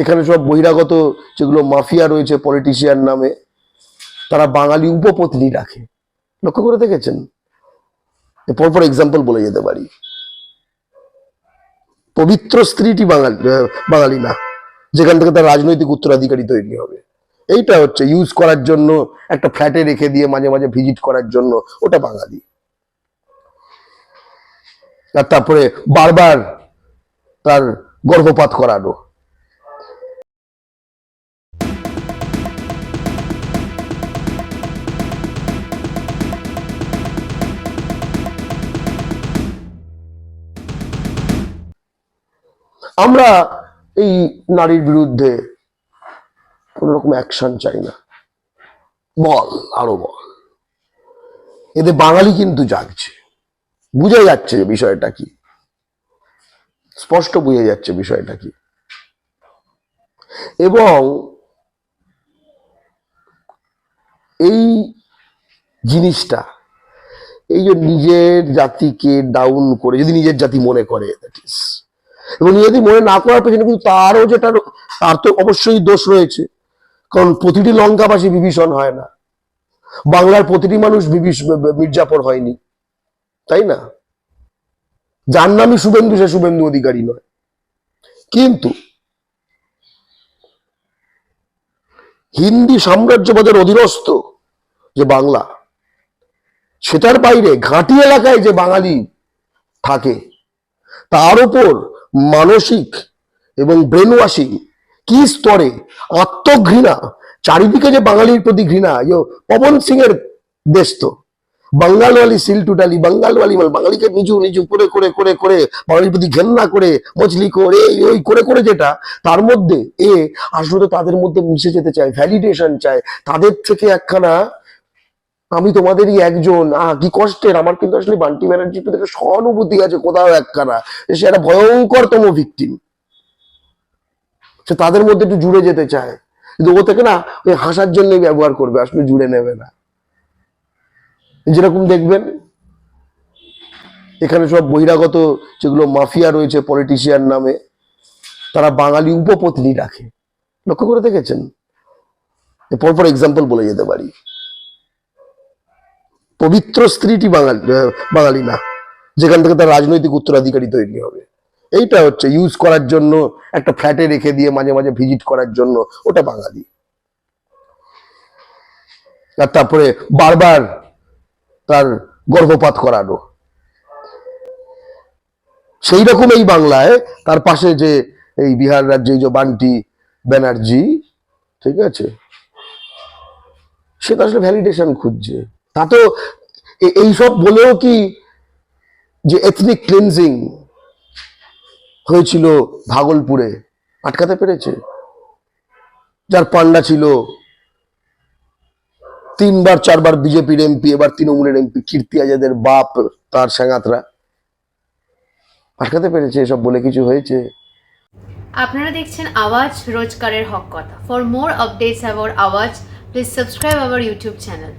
এখানে সব বহিরাগত যেগুলো মাফিয়া রয়েছে পলিটিশিয়ান নামে, তারা বাঙালি উপপত্নী রাখে। লক্ষ্য করে দেখেছেন? পরপর এক্সাম্পল বলে যেতে পারি। পবিত্র স্ত্রীটি বাঙালি বাঙালি না, যেখান থেকে তার রাজনৈতিক উত্তরাধিকারী তৈরি হবে। এইটা হচ্ছে ইউজ করার জন্য, একটা ফ্ল্যাটে রেখে দিয়ে মাঝে মাঝে ভিজিট করার জন্য, ওটা বাঙালি। আর তারপরে বারবার তার গর্ভপাত করানো। আমরা এই নারীর বিরুদ্ধে কোন রকম অ্যাকশন চাই না। বল আরও বল। এতে বাঙালি কিন্তু জাগছে। বুঝে যাচ্ছে যে বিষয়টা কি। স্পষ্ট বুঝে যাচ্ছে বিষয়টা কি। এবং এই জিনিসটা এই যে নিজের জাতিকে ডাউন করে যদি নিজের জাতি মনে করে দ্যাট is, এবং যদি মনে না করার পেছনে কিন্তু তারও যেটা তার তো অবশ্যই দোষ রয়েছে। কারণ প্রতিটি লঙ্কাবাসী বিভীষণ হয় না। বাংলার প্রতিটি মানুষ মির্জাপুর হয়নি। তাই না? যার নামই শুভেন্দু, সে শুভেন্দু অধিকারী নয়। কিন্তু হিন্দি সাম্রাজ্যবাদের অধীনস্থ যে বাংলা, সেটার বাইরে ঘাঁটি এলাকায় যে বাঙালি থাকে, তার উপর মানসিক এবং ব্রেন ওয়াশিং কি স্তরে আত্মঘৃণা? চারিদিকে যে বাঙালির প্রতি ঘৃণা পবন সিং এর দেশ তো বাঙ্গালওয়ালি সিল টুটালি বাঙ্গালওয়ালি মানে বাঙালিকে নিচু নিচু, করে করে করে করে বাঙালির প্রতি ঘেন্না করে, মছলি করে ওই, করে করে যেটা, তার মধ্যে এ, আসলে তাদের মধ্যে মিশে যেতে চায় ভ্যালিডেশন চায়। তাদের থেকে একখানা আমি তোমাদেরই একজন। আহ, কি কষ্টের। আমার কিন্তু আসলে বান্টি ব্যানার্জির প্রতি একটা সহানুভূতি আছে কোথাও একখানা। সে একটা ভয়ঙ্করতম ভিকটিম সে তাদের মধ্যে একটু জুড়ে যেতে চায়। কিন্তু ও থেকে না, ওই হাসার জন্যই ব্যবহার করবে, আসলে জুড়ে নেবে না। যেরকম দেখবেন, এখানে সব বহিরাগত যেগুলো মাফিয়া রয়েছে পলিটিশিয়ান নামে, তারা বাঙালি উপপত্নী রাখে। লক্ষ্য করে দেখেছেন? পরপর এক্সাম্পল বলে যেতে পারি। পবিত্র স্ত্রীটি বাঙালি বাঙালি না, যেখান থেকে তার রাজনৈতিক উত্তরাধিকারী তৈরি হবে। এইটা হচ্ছে ইউজ করার জন্য, একটা ফ্ল্যাটে রেখে দিয়ে মাঝে মাঝে ভিজিট করার জন্য ওটা বাঙালি। আর তারপরে বারবার তার গর্ভপাত করানো। সেই রকম এই বাংলায় তার পাশে যে এই বিহার রাজ্যে যে বান্টি ব্যানার্জি, ঠিক আছে? সে তো আসলে ভ্যালিডেশন খুঁজছে। তা তো এইসব বলেও কি যে এথনিক ক্লিনজিং হয়েছিল ভাগলপুরে? আটকাতে পেরেছে? যার পান্ডা ছিল। তিনবার, চারবার বিজেপির এমপি এবার তৃণমূলের এমপি কীর্তি আজাদের বাপ, তার সাঙ্গাতরা আটকাতে পেরেছে এসব বলে কিছু হয়েছে? আপনারা দেখছেন আওয়াজ রোজকারের হক কথা। For more updates about Awaaz please subscribe our YouTube channel